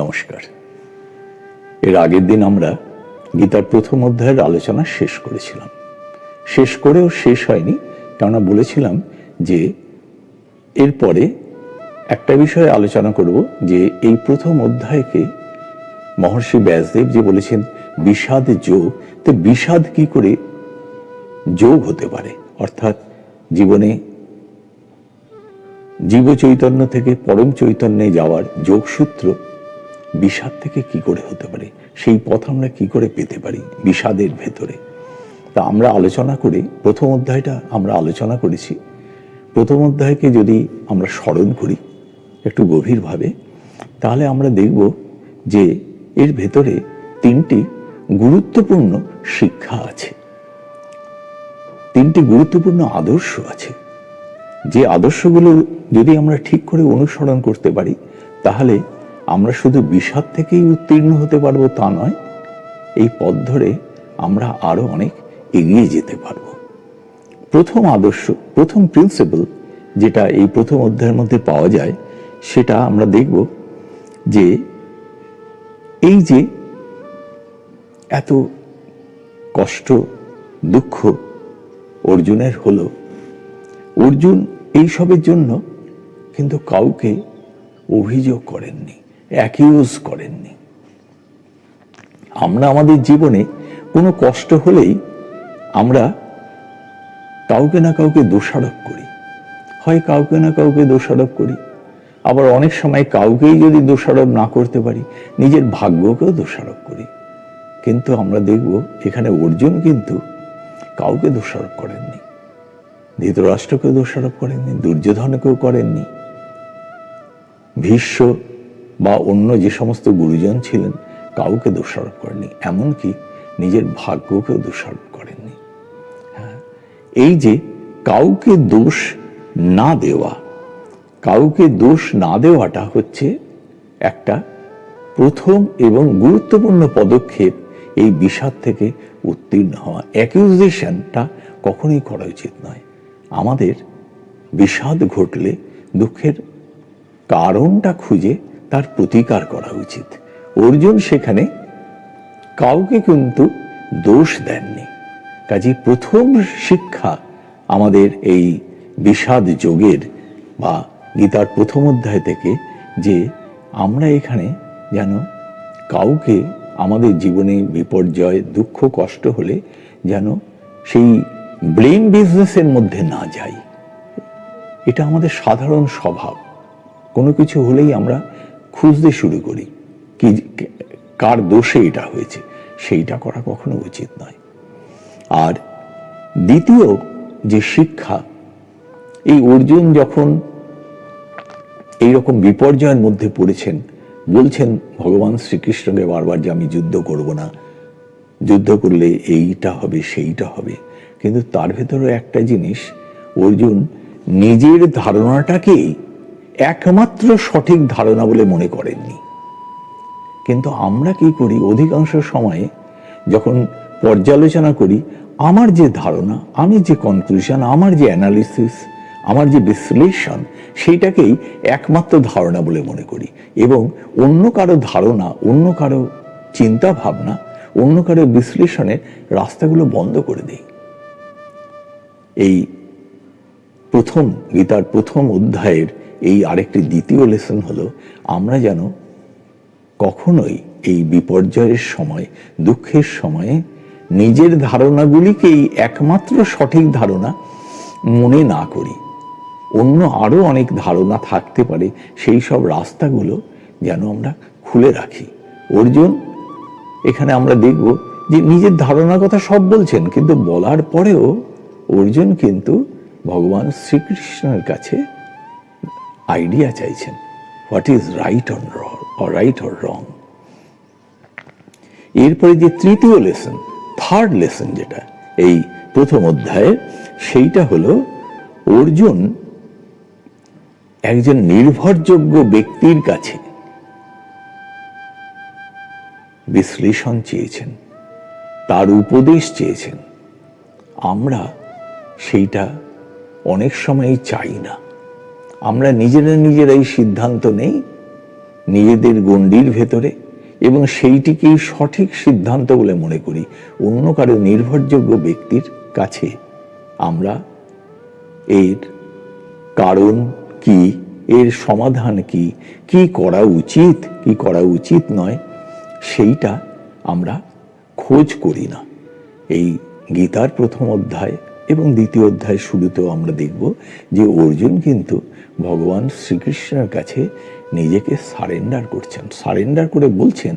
নমস্কার। এর আগের দিন আমরা গীতার প্রথম অধ্যায়ের আলোচনা শেষ করেছিলাম। শেষ করেও শেষ হয়নি, কেননা বলেছিলাম যে এরপরে একটা বিষয়ে আলোচনা করব যে এই প্রথম অধ্যায়কে মহর্ষি ব্যাসদেব যে বলেছেন, বিষাদ যোগ, তো বিষাদ কি করে যোগ হতে পারে? অর্থাৎ জীবনে জীব চৈতন্য থেকে পরম চৈতন্যে যাওয়ার যোগসূত্র বিষাদ থেকে কি করে হতে পারে? সেই পথ আমরা কি করে পেতে পারি বিষাদের ভেতরে? তা আমরা আলোচনা করে, প্রথম অধ্যায়টা আমরা আলোচনা করেছি। প্রথম অধ্যায়কে যদি আমরা স্মরণ করি, একটু গভীরভাবে, তাহলে আমরা দেখব যে এর ভেতরে তিনটি গুরুত্বপূর্ণ শিক্ষা আছে। তিনটি গুরুত্বপূর্ণ আদর্শ আছে। যে আদর্শগুলো যদি আমরা ঠিক করে অনুসরণ করতে পারি, তাহলে আমরা শুধু বিষাদ থেকেই উত্তীর্ণ হতে পারব তা নয়, এই পথ ধরে আমরা আরও অনেক এগিয়ে যেতে পারব। প্রথম আদর্শ, প্রথম প্রিন্সিপাল যেটা এই প্রথম অধ্যায়ের মধ্যে পাওয়া যায়, সেটা আমরা দেখব যে এই যে এত কষ্ট, দুঃখ অর্জুনের হলো, অর্জুন এইসবের জন্য কিন্তু কাউকে অভিযোগ করেননি। অ্যাকিউজ করেননি। আমরা আমাদের জীবনে কোনো কষ্ট হলেই আমরা কাউকে না কাউকে দোষারোপ করি। হয় কাউকে না কাউকে দোষারোপ করি। আবার অনেক সময় কাউকেই যদি দোষারোপ না করতে পারি, নিজের ভাগ্যকেও দোষারোপ করি। কিন্তু আমরা দেখব এখানে অর্জুন কিন্তু কাউকে দোষারোপ করেননি। ধৃতরাষ্ট্রকে দোষারোপ করেননি, দুর্যোধনকেও করেননি। ভীষ্ম বা অন্য যে সমস্ত গুরুজন ছিলেন, কাউকে দোষারোপ করেননি, এমনকি নিজের ভাগ্যকেও দোষারোপ করেননি। হ্যাঁ এই যে কাউকে দোষ না দেওয়া, কাউকে দোষ না দেওয়াটা হচ্ছে একটা প্রথম এবং গুরুত্বপূর্ণ পদক্ষেপ এই বিষাদ থেকে উত্তীর্ণ হওয়া। অ্যাকিউজেশনটা কখনোই করা উচিত নয়। আমাদের বিষাদ ঘটলে দুঃখের কারণটা খুঁজে তার প্রতিকার করা উচিত। অর্জুন সেখানে কাউকে কিন্তু দোষ দেননি। কাজে প্রথম শিক্ষা আমাদের এই বিষাদ যোগের বা গীতার প্রথম অধ্যায় থেকে যে আমরা এখানে যেন কাউকে আমাদের জীবনে বিপর্যয়, দুঃখ, কষ্ট হলে যেন সেই ব্লেম বিজনেসের মধ্যে না যাই। এটা আমাদের সাধারণ স্বভাব। কোনো কিছু হলেই আমরা খুঁজতে শুরু করি। কি, কার দোষে এটা হয়েছে, সেইটা করা কখনো উচিত নয়। আর দ্বিতীয় যে শিক্ষা, এই অর্জুন যখন এইরকম বিপর্যয়ের মধ্যে পড়েছেন, বলছেন, ভগবান শ্রীকৃষ্ণকে বারবার যে আমি যুদ্ধ করব না, যুদ্ধ করলে এইটা হবে, সেইটা হবে। কিন্তু তার ভেতরে একটা জিনিস, অর্জুন নিজের ধারণাটাকেই একমাত্র সঠিক ধারণা বলে মনে করেননি। কিন্তু আমরা কি করি অধিকাংশ সময়ে যখন পর্যালোচনা করি, আমার যে ধারণা, আমি যে কনক্লুশন আমার যে অ্যানালিসিস আমার যে বিশ্লেষণ, সেইটাকেই একমাত্র ধারণা বলে মনে করি। এবং অন্য কারও ধারণা, অন্য কারও চিন্তা ভাবনা অন্য কারও বিশ্লেষণের রাস্তাগুলো বন্ধ করে দেই। এই প্রথম গীতার প্রথম অধ্যায়ের এই আরেকটি দ্বিতীয় লেসন হলো, আমরা যেন কখনোই এই বিপর্যয়ের সময়, দুঃখের সময়ে নিজের ধারণাগুলিকেই একমাত্র সঠিক ধারণা মনে না করি। অন্য আরও অনেক ধারণা থাকতে পারে, সেই সব রাস্তাগুলো যেন আমরা খুলে রাখি। অর্জুন, এখানে আমরা দেখব যে নিজের ধারণার কথা সব বলছেন, কিন্তু বলার পরেও অর্জুন কিন্তু ভগবান শ্রীকৃষ্ণের কাছে আইডিয়া চাইছেন, what is right on right or wrong. এরপরে যে তৃতীয় লেসন, থার্ড লেসন যেটা, এই প্রথম অধ্যায়ে, সেইটা হলো অর্জুন একজন নির্ভরযোগ্য ব্যক্তির কাছে বিশ্লেষণ চেয়েছেন, তার উপদেশ চেয়েছেন। আমরা সেইটা অনেক সময় চাই না। আমরা নিজেরা নিজেরাই সিদ্ধান্ত নেই, নিজেদের গণ্ডির ভেতরে, এবং সেইটিকেই সঠিক সিদ্ধান্ত বলে মনে করি। অন্য কারও নির্ভরযোগ্য ব্যক্তির কাছে আমরা এর কারণ কি, এর সমাধান কি কি করা উচিত, কি করা উচিত নয়, সেইটা আমরা খোঁজ করি না। এই গীতার প্রথম অধ্যায় এবং দ্বিতীয় অধ্যায় শুরুতেও আমরা দেখব যে অর্জুন কিন্তু ভগবান শ্রীকৃষ্ণের কাছে নিজেকে সারেন্ডার করছেন। সারেন্ডার করে বলছেন,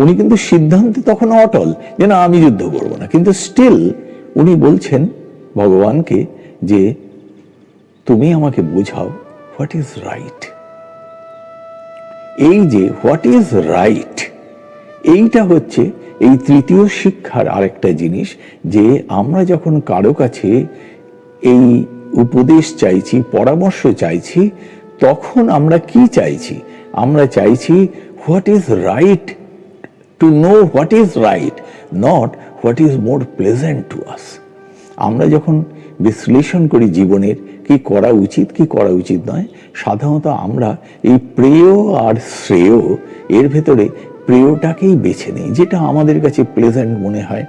উনি কিন্তু সিদ্ধান্তে তখন অটল যে না, আমি যুদ্ধ করব না। কিন্তু স্টিল উনি বলছেন ভগবানকে যে, তুমি আমাকে বোঝাও হোয়াট ইজ রাইট এই যে হোয়াট ইজ রাইট এইটা হচ্ছে এই তৃতীয় শিক্ষার আরেকটা জিনিস, যে আমরা যখন কারও কাছে এই উপদেশ চাইছি, পরামর্শ চাইছি, তখন আমরা কি চাইছি? আমরা চাইছি what is right to know what is right not what is more pleasant to us আমরা যখন বিশ্লেষণ করি জীবনের, কি করা উচিত, কি করা উচিত নয়, সাধারণত আমরা এই প্রেয় আর শ্রেয়, এর ভেতরে প্রেয়টাকেই বেছে নিই, যেটা আমাদের কাছে প্লেজেন্ট মনে হয়।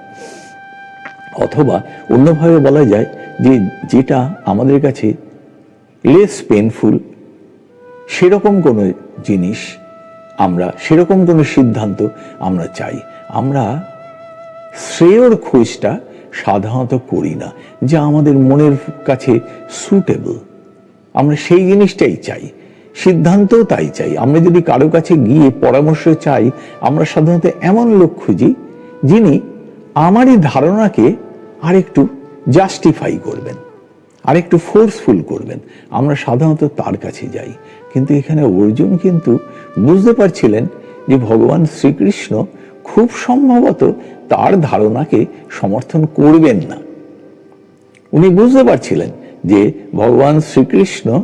অথবা অন্যভাবে বলা যায় যে যেটা আমাদের কাছে লেস পেনফুল সেরকম কোনো জিনিস আমরা, সেরকম কোনো সিদ্ধান্ত আমরা চাই। আমরা শ্রেয়র খোঁজটা সাধারণত করি না, যা আমাদের মনের কাছে সুটেবল আমরা সেই জিনিসটাই চাই। সিদ্ধান্তও তাই চাই। আমরা যদি কারও কাছে গিয়ে পরামর্শ চাই, আমরা সাধারণত এমন লোক খুঁজি যিনি আমারই ধারণাকে আরেকটু জাস্টিফাই করবেন, আরেকটু ফোর্সফুল করবেন। আমরা সাধারণত তার কাছে যাই। কিন্তু এখানে অর্জুন কিন্তু বুঝতে পারছিলেন যে ভগবান শ্রীকৃষ্ণ খুব সম্ভবত তার ধারণাকে সমর্থন করবেন না। উনি বুঝতে পারছিলেন যে ভগবান শ্রীকৃষ্ণ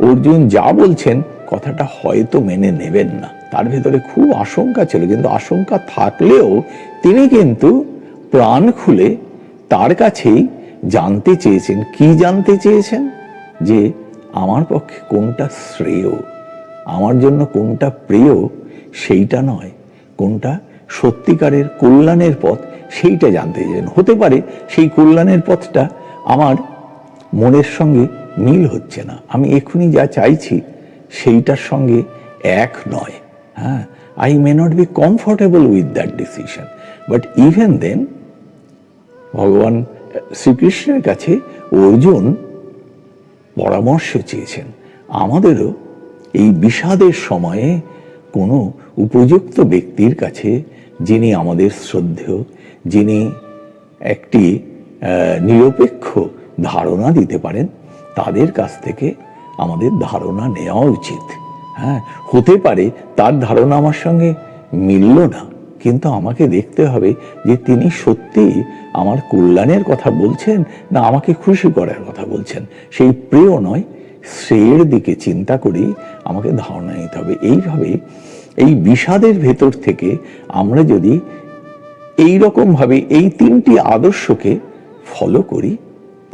অর্জুন যা বলছেন, কথাটা হয়তো মেনে নেবেন না। তার ভেতরে খুব আশঙ্কা ছিল, কিন্তু আশঙ্কা থাকলেও তিনি কিন্তু প্রাণ খুলে তার কাছেই জানতে চেয়েছেন। কি জানতে চেয়েছেন? যে আমার পক্ষে কোনটা শ্রেয়, আমার জন্য কোনটা প্রিয়, সেইটা নয়। কোনটা সত্যিকারের কল্যাণের পথ, সেইটা জানতে চেয়েছেন। হতে পারে সেই কল্যাণের পথটা আমার মনের সঙ্গে মিল হচ্ছে না। আমি এখনই যা চাইছি সেইটার সঙ্গে এক নয়। হ্যাঁ I may not be comfortable with that decision but even then ভগবান শ্রীকৃষ্ণের কাছে অর্জুন পরামর্শ চেয়েছেন। আমাদেরও এই বিষাদের সময়ে কোনো উপযুক্ত ব্যক্তির কাছে যিনি আমাদের শ্রদ্ধেয়, যিনি একটি নিরপেক্ষ ধারণা দিতে পারেন তাদের কাছ থেকে আমাদের ধারণা নেওয়া উচিত। হ্যাঁ হতে পারে তার ধারণা আমার সঙ্গে মিলল না, কিন্তু আমাকে দেখতে হবে যে তিনি সত্যি আমার কল্যাণের কথা বলছেন না আমাকে খুশি করার কথা বলছেন। সেই প্রিয় নয়, শ্রেয়ের দিকে চিন্তা করেই আমাকে ধারণা নিতে হবে। এইভাবে এই বিষাদের ভেতর থেকে আমরা যদি এই রকম ভাবে এই তিনটি আদর্শকে ফলো করি,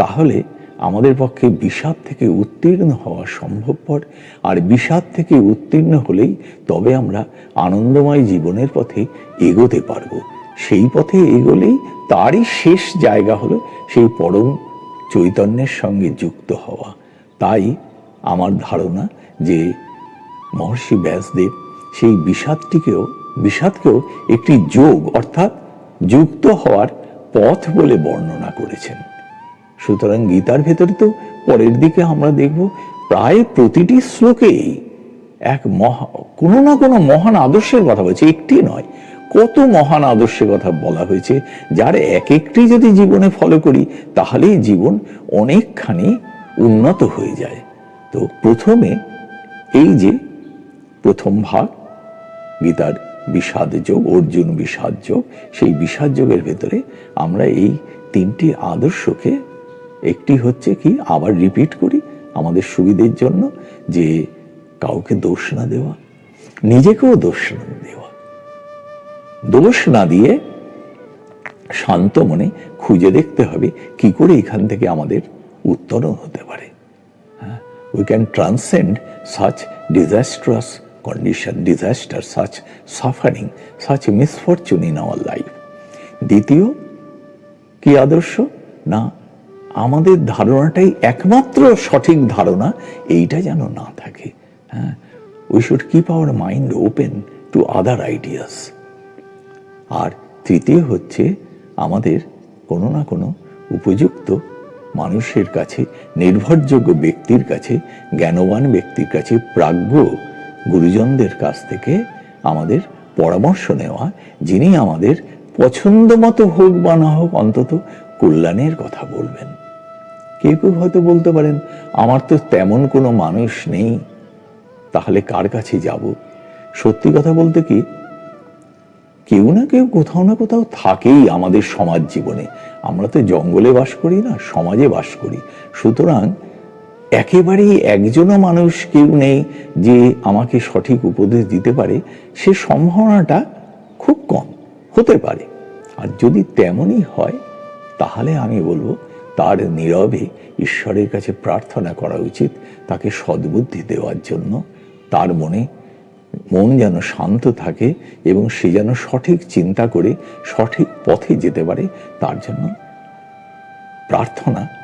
তাহলে আমাদের পক্ষে বিষাদ থেকে উত্তীর্ণ হওয়া সম্ভবপর। আর বিষাদ থেকে উত্তীর্ণ হলেই তবে আমরা আনন্দময় জীবনের পথে এগোতে পারব। সেই পথে এগোলেই তারই শেষ জায়গা হলো সেই পরম চৈতন্যের সঙ্গে যুক্ত হওয়া। তাই আমার ধারণা যে মহর্ষি ব্যাসদেব সেই বিষাদটিকেও, বিষাদকেও একটি যোগ অর্থাৎ যুক্ত হওয়ার পথ বলে বর্ণনা করেছেন। সুতরাং গীতার ভেতরে তো পরের দিকে আমরা দেখব প্রায় প্রতিটি শ্লোকেই এক মহা, কোনো না কোনো মহান আদর্শের কথা বলছে। একটি নয়, কত মহান আদর্শের কথা বলা হয়েছে, যার এক একটি যদি জীবনে ফলো করি, তাহলেই জীবন অনেকখানি উন্নত হয়ে যায়। তো প্রথমে এই যে প্রথম ভাগ, গীতার বিষাদ যোগ অর্জুন বিষাদ যোগ সেই বিষাদ যোগের ভেতরে আমরা এই তিনটি আদর্শকে একটি হচ্ছে কি আবার রিপিট করি আমাদের সুবিধের জন্য যে কাউকে দোষ না দেওয়া নিজেকেও দোষ না দেওয়া। দোষ না দিয়ে শান্ত মনে খুঁজে দেখতে হবে কি করে এখান থেকে আমাদের উত্তরণ হতে পারে। we can transcend such disastrous condition, disaster, such suffering, such misfortune in our life. দ্বিতীয় কি আদর্শ? না আমাদের ধারণাটাই একমাত্র সঠিক ধারণা, এইটা যেন না থাকে। হ্যাঁ we should keep our mind open to other ideas আর তৃতীয় হচ্ছে, আমাদের কোনো না কোনো উপযুক্ত মানুষের কাছে, নির্ভরযোগ্য ব্যক্তির কাছে, জ্ঞানবান ব্যক্তির কাছে প্রাজ্ঞ গুরুজনদের কাছ থেকে আমাদের পরামর্শ নেওয়া, যিনি আমাদের পছন্দ মতো হোক বা না হোক, অন্তত কল্যাণের কথা বলবেন। কেউ কেউ হয়তো বলতে পারেন, আমার তো তেমন কোনো মানুষ নেই। তাহলে কার কাছে যাব? সত্যি কথা বলতে কি? কেউ না কেউ কোথাও না কোথাও থাকেই আমাদের সমাজ জীবনে। আমরা তো জঙ্গলে বাস করি না, সমাজে বাস করি। সুতরাং একেবারেই একজনও মানুষ কেউ নেই যে আমাকে সঠিক উপদেশ দিতে পারে, সে সম্ভাবনাটা খুব কম, হতে পারে। আর যদি তেমনই হয়, তাহলে আমি বলব তার নীরবে ঈশ্বরের কাছে প্রার্থনা করা উচিত, তাকে সদ্বুদ্ধি দেওয়ার জন্য। তার মনে মন যেন শান্ত থাকে এবং সে যেন সঠিক চিন্তা করে সঠিক পথে যেতে পারে, তার জন্য প্রার্থনা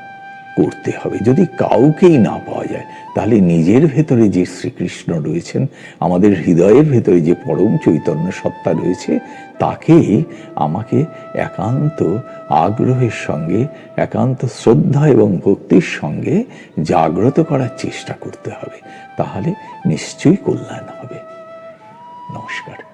করতে হবে। যদি কাউকেই না পাওয়া যায়, তাহলে নিজের ভেতরে যে শ্রীকৃষ্ণ রয়েছেন, আমাদের হৃদয়ের ভেতরে যে পরম চৈতন্য সত্তা রয়েছে, তাকে আমাকে একান্ত আগ্রহের সঙ্গে, একান্ত শ্রদ্ধা এবং ভক্তির সঙ্গে জাগ্রত করার চেষ্টা করতে হবে। তাহলে নিশ্চয়ই কল্যাণ হবে। নমস্কার।